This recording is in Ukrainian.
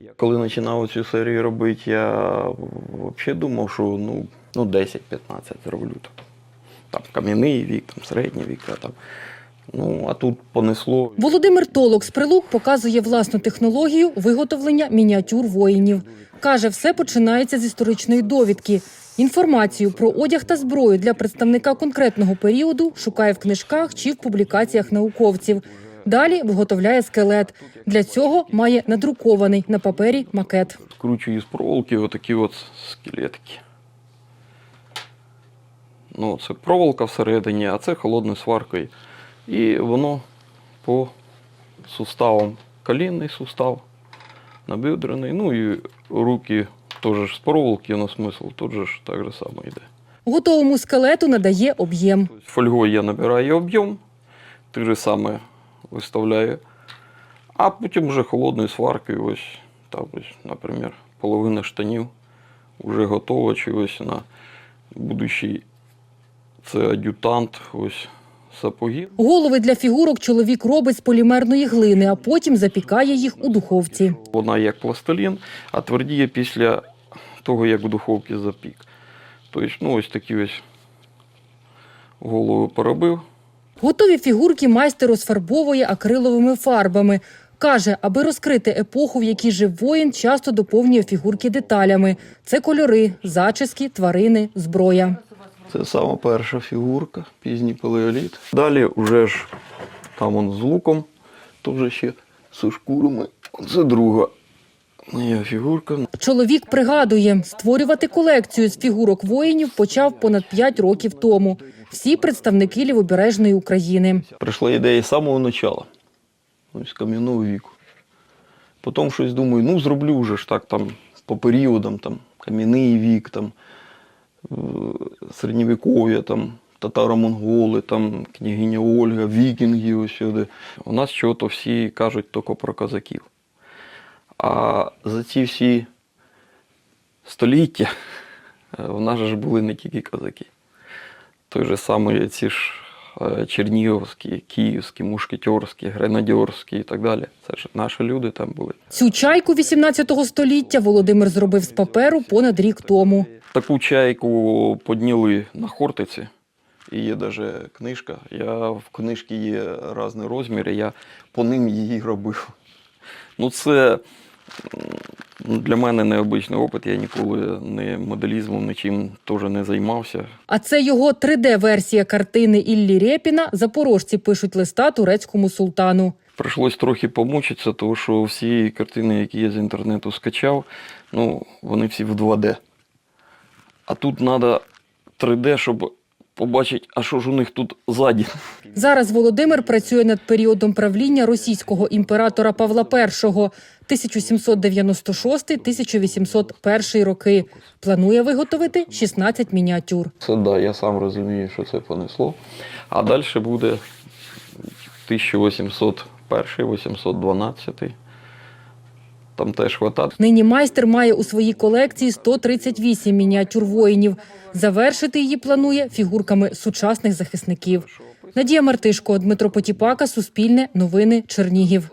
Я коли починав цю серію робити, я взагалі думав, що ну, ну 10-15 зроблю. Там, кам'яний вік, там середній вік, там. Ну, а тут понесло. Володимир Толок з Прилук показує власну технологію виготовлення мініатюр воїнів. Каже, все починається з історичної довідки. Інформацію про одяг та зброю для представника конкретного періоду шукає в книжках чи в публікаціях науковців. Далі виготовляє скелет. Для цього має надрукований на папері макет. Скручую з проволоки отакі от скелетики. Ну, це проволока всередині, а це холодною сваркою. І воно по суставам колінний сустав, набідрений, ну і руки теж з проволоки, на смисл, тут же ж так же само йде. Готовому скелету надає об'єм. Тобто Фольгою я набираю об'єм, те же саме виставляю, а потім вже холодною сваркою, ось, там, ось, наприклад, половина штанів вже готова, чи ось на будущий це ад'ютант, ось сапоги. Голови для фігурок чоловік робить з полімерної глини, а потім запікає їх у духовці. Вона як пластилін, а твердіє після того, як в духовці запік. Тобто, ну, ось такі ось голови поробив. Готові фігурки майстер розфарбовує акриловими фарбами. Каже, аби розкрити епоху, в якій жив воїн, часто доповнює фігурки деталями. Це кольори, зачіски, тварини, зброя. Це сама перша фігурка, пізній палеоліт. Далі вже ж там он з луком, то вже ще з шкурами. Це друга моя фігурка. Чоловік пригадує, створювати колекцію з фігурок воїнів почав понад 5 років тому. Всі представники лівобережної України. Прийшла ідея з самого початку, ось з кам'яного віку. Потім щось думаю, ну зроблю вже ж так там по періодам, там кам'яний вік, там е, середньовіков'я, там татаро-монголи, там княгиня Ольга, вікінги ось сюди. У нас чого-то всі кажуть тільки про козаків. А за ці всі століття е, в нас ж були не тільки козаки. Той же самий ці ж е, чернігівські, київські, мушкетерські, гренадьорські і так далі. Це ж наші люди там були. Цю чайку 18 століття Володимир зробив з паперу понад рік тому. Таку чайку підняли на Хортиці. І є навіть книжка. Я в книжці є різні розміри, я по ним її робив. Ну, це для мене необичний опит. Я ніколи не моделізмом, нічим теж не займався. А це його 3D-версія картини Іллі Рєпіна. Запорожці пишуть листа турецькому султану. Прийшлось трохи помучитися, тому що всі картини, які я з інтернету скачав, ну, вони всі в 2D. А тут треба 3D, щоб побачити, а що ж у них тут ззаді. Зараз Володимир працює над періодом правління російського імператора Павла І 1796-1801 роки. Планує виготовити 16 мініатюр. Це да, я сам розумію, що це понесло. А далі буде 1801, 812. Там теж хватає. Нині майстер має у своїй колекції 138 мініатюр воїнів. Завершити її планує фігурками сучасних захисників. Надія Мартишко, Дмитро Потіпака, Суспільне, Новини, Чернігів.